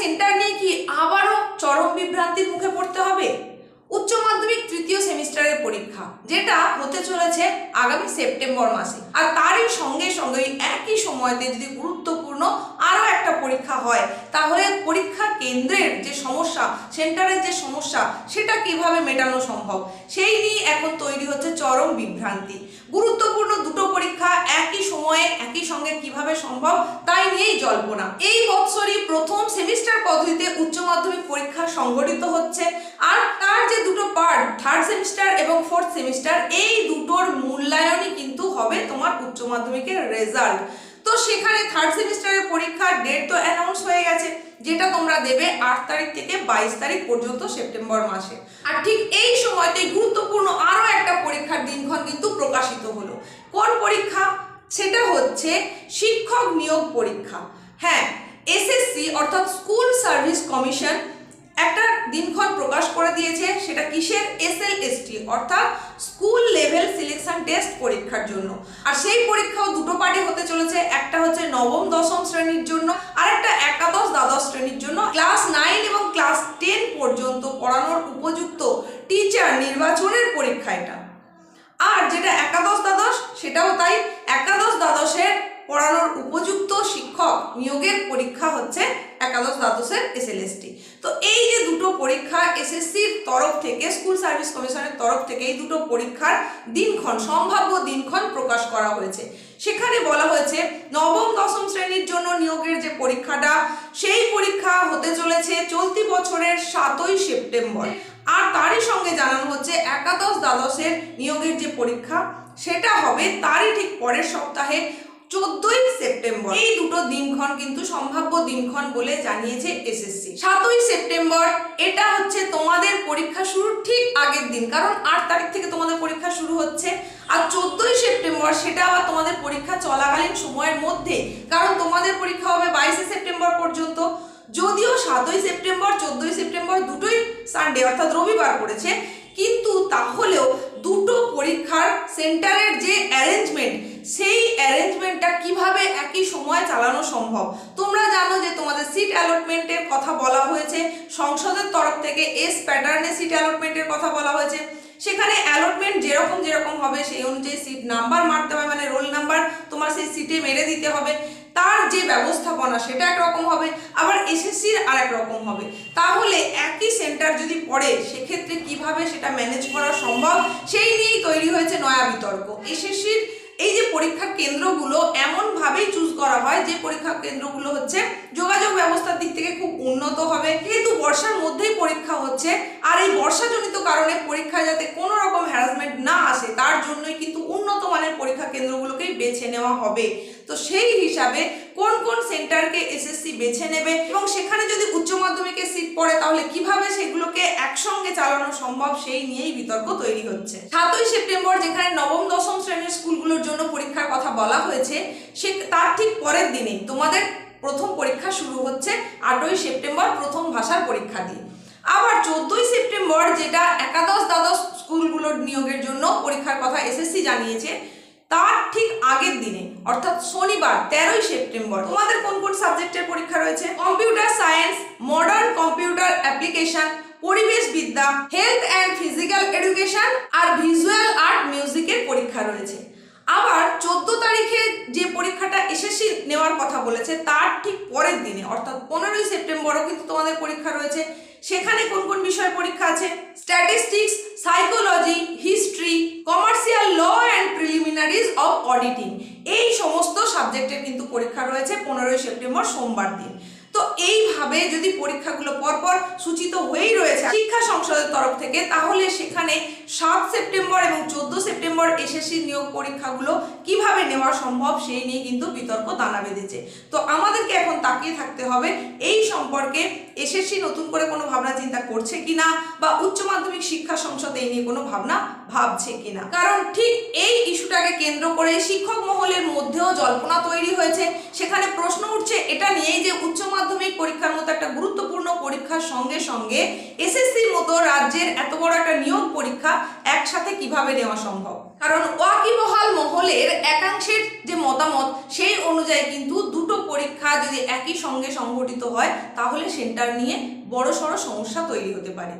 Centre নিয়ে কি আবারও চরম বিভ্রান্তির মুখে পড়তে হবে? উচ্চ মাধ্যমিক তৃতীয় সেমিস্টারের পরীক্ষা, যেটা হতে চলেছে আগামী সেপ্টেম্বর মাসে। আর তারই সঙ্গে সঙ্গে একই সময়তে যদি গুরুত্বপূর্ণ আরও একটা পরীক্ষা হয়, তাহলে পরীক্ষা কেন্দ্রের যে সমস্যা, সেন্টারের যে সমস্যা সেটা কীভাবে মেটানো সম্ভব? সেই নিয়ে এখন তৈরি হচ্ছে চরম বিভ্রান্তি। গুরুত্বপূর্ণ দুটো পরীক্ষা একই সময়ে একই সঙ্গে কীভাবে সম্ভব তাই নিয়েই জল্পনা। এই বৎসরই প্রথম সেমিস্টার পদ্ধতিতে উচ্চ মাধ্যমিক পরীক্ষা সংগঠিত হচ্ছে আর তার যে দুটো পার্ট থার্ড সেমিস্টার এবং ফোর্থ সেমিস্টার এই দুটোর মূল্যায়নই কিন্তু হবে তোমার উচ্চ মাধ্যমিকের রেজাল্ট সেখানে থার্ড সেমিস্টারের পরীক্ষার ডেট তো অ্যানাউন্স হয়ে গেছে, যেটা তোমরা দেবে আট তারিখ থেকে বাইশ তারিখ পর্যন্ত সেপ্টেম্বর মাসে। আর ঠিক এই সময়তে গুরুত্বপূর্ণ আরও একটা পরীক্ষার দিনক্ষণ কিন্তু প্রকাশিত হলো। কোন পরীক্ষা? সেটা হচ্ছে শিক্ষক নিয়োগ পরীক্ষা। হ্যাঁ এসএসসি অর্থাৎ স্কুল সার্ভিস কমিশন একটা দিনক্ষণ প্রকাশ করে দিয়েছে, সেটা কিসের? এসএলএসটি অর্থাৎ স্কুল লেভেল সিলেকশন টেস্ট পরীক্ষার জন্য। আর সেই পরীক্ষাও দুটো পার্টে হতে চলেছে, একটা হচ্ছে নবম, দশম শ্রেণির জন্য আর একটা একাদশ, দ্বাদশ শ্রেণির জন্য। ক্লাস নাইন এবং ক্লাস টেন পর্যন্ত পড়ানোর উপযুক্ত টিচার নির্বাচনের পরীক্ষা এটা। আর যেটা একাদশ, দ্বাদশ, সেটাও তাই, একাদশ, দ্বাদশের পড়ানোর উপযুক্ত শিক্ষক নিয়োগের পরীক্ষা হচ্ছে একাদশ, দ্বাদশের এসএলএসটি তো এই যে দুটো পরীক্ষা এসএসসির তরফ থেকে স্কুল সার্ভিস কমিশনের তরফ থেকে এই দুটো পরীক্ষার দিনক্ষণ, সম্ভাব্য দিনক্ষণ প্রকাশ করা হয়েছে। সেখানে বলা হয়েছে, নবম, দশম শ্রেণির জন্য নিয়োগের যে পরীক্ষাটা, সেই পরীক্ষা হতে চলেছে চলতি বছরের সাতই সেপ্টেম্বর। আর তারই সঙ্গে জানানো হচ্ছে, একাদশ দ্বাদশের নিয়োগের যে পরীক্ষা, সেটা হবে তারই ঠিক পরের সপ্তাহে চোদ্দই সেপ্টেম্বর। এই দুটো দিনক্ষণ কিন্তু সম্ভাব্য দিনক্ষণ বলে জানিয়েছে এসএসসি। সাতই সেপ্টেম্বর, এটা হচ্ছে তোমাদের পরীক্ষা শুরুর ঠিক আগের দিন, কারণ আট তারিখ থেকে তোমাদের পরীক্ষা শুরু হচ্ছে, আর চোদ্দই সেপ্টেম্বর সেটা আবার তোমাদের পরীক্ষা চলাকালীন সময়ের মধ্যে, কারণ তোমাদের পরীক্ষা হবে বাইশে সেপ্টেম্বর পর্যন্ত। যদিও সাতই সেপ্টেম্বর, চোদ্দই সেপ্টেম্বর দুটোই সানডে অর্থাৎ রবিবার পড়েছে, কিন্তু তাহলেও দুটো পরীক্ষার সেন্টারের যে অ্যারেঞ্জমেন্ট সেই অ্যারেঞ্জমেন্টটা কীভাবে একই সময় চালানো সম্ভব। তোমরা জানো যে তোমাদের সিট অ্যালটমেন্টের কথা বলা হয়েছে। সংসদের তরফ থেকে এস প্যাটার্নে সিট অ্যালটমেন্টের কথা বলা হয়েছে। সেখানে অ্যালটমেন্ট যেরকম যেরকম হবে, সেই অনুযায়ী সিট নাম্বার মারতে হবে মানে রোল নাম্বার তোমার সেই সিটে মেরে দিতে হবে। তার যে ব্যবস্থাপনা, সেটা একরকম হবে, আবার এসএসসির আর রকম হবে। তাহলে একই সেন্টার যদি পড়ে, সেক্ষেত্রে কীভাবে সেটা ম্যানেজ করা সম্ভব? সেই নিয়েই তৈরি হয়েছে নয়া বিতর্ক। এসএসসির এই যে পরীক্ষা কেন্দ্রগুলো এমনভাবেই চুজ করা হয় যে পরীক্ষা কেন্দ্রগুলো হচ্ছে যোগাযোগ ব্যবস্থার দিক থেকে খুব উন্নত হবে। কিন্তু বর্ষার হচ্ছে। আর এই বর্ষাজনিত কারণে পরীক্ষায় যাতে কোনো রকম হ্যারাসমেন্ট না আসে, তার জন্যই কিন্তু উন্নত মানের পরীক্ষা কেন্দ্রগুলোকেই বেছে নেওয়া হবে। তো সেই হিসাবে কোন কোন সেন্টারকে এসএসসি বেছে নেবে এবং সেখানে যদি উচ্চ মাধ্যমিকের সিট পড়ে, তাহলে কীভাবে সেগুলোকে একসঙ্গে চালানো সম্ভব সেই নিয়েই বিতর্ক তৈরি হচ্ছে। সাতই সেপ্টেম্বর, যেখানে নবম, দশম শ্রেণির স্কুলগুলোর জন্য পরীক্ষার কথা বলা হয়েছে, সে তার ঠিক পরের দিনেই তোমাদের প্রথম পরীক্ষা শুরু হচ্ছে আটই সেপ্টেম্বর, প্রথম ভাষার পরীক্ষা দিয়ে। আবার চোদ্দই সেপ্টেম্বর যেটা একাদশ দ্বাদশ স্কুলগুলোর নিয়োগের জন্য পরীক্ষার কথা এসএসসি জানিয়েছে, তার ঠিক আগের দিনে, অর্থাৎ শনিবার, তেরোই সেপ্টেম্বর। তোমাদের কোন কোন সাবজেক্টের পরীক্ষা রয়েছে? Computer science modern computer application পরিবেশ বিদ্যা হেলথ অ্যান্ড ফিজিক্যাল এডুকেশন আর ভিজুয়াল আর্ট মিউজিকের পরীক্ষা রয়েছে। আবার চোদ্দ তারিখে যে পরীক্ষাটা এসএসসি নেওয়ার কথা বলেছে, তার ঠিক পরের দিনে, অর্থাৎ পনেরোই সেপ্টেম্বরও কিন্তু তোমাদের পরীক্ষা রয়েছে। সেখানে কোন কোন বিষয়ের পরীক্ষা আছে? Statistics psychology history commercial law and preliminaries of auditing এই সমস্ত সাবজেক্টের কিন্তু পরীক্ষা রয়েছে পনেরোই সেপ্টেম্বর সোমবার দিন। তো এইভাবে যদি পরীক্ষাগুলো পরপর সূচিত হয়েই রয়েছে, শিক্ষা সংসদের তরফ থেকে, তাহলে সেখানে সাত সেপ্টেম্বর এবং চোদ্দ সেপ্টেম্বর এসএসসি নিয়োগ পরীক্ষাগুলো কীভাবে নেওয়া সম্ভব সেই নিয়ে কিন্তু বিতর্ক দানা বেঁধেছে। তো আমাদেরকে এখন তাকিয়ে থাকতে হবে, এই সম্পর্কে এসএসসি নতুন করে কোনো ভাবনা চিন্তা করছে কিনা বা উচ্চ মাধ্যমিক শিক্ষা সংসদ এই নিয়ে কোনো ভাবনা ভাবছে কিনা। কারণ ঠিক এই ইস্যুটাকে কেন্দ্র করে শিক্ষক মহলের মধ্যেও জল্পনা তৈরি হয়েছে, সেখানে প্রশ্ন উঠছে, এটা নিয়েই যে উচ্চ মাধ্যমিক পরীক্ষার মতো একটা গুরুত্বপূর্ণ পরীক্ষার সঙ্গে সঙ্গে এসএসসির মতো রাজ্যের এত বড় একটা নিয়োগ পরীক্ষা একসাথে কীভাবে নেওয়া সম্ভব? কারণ ওয়াকিবহাল মহলের একাংশের যে মতামত, সেই অনুযায়ী কিন্তু দুটো পরীক্ষা যদি একই সঙ্গে সংঘটিত হয়, তাহলে সেন্টার নিয়ে বড় সড় সমস্যা তৈরি হতে পারে।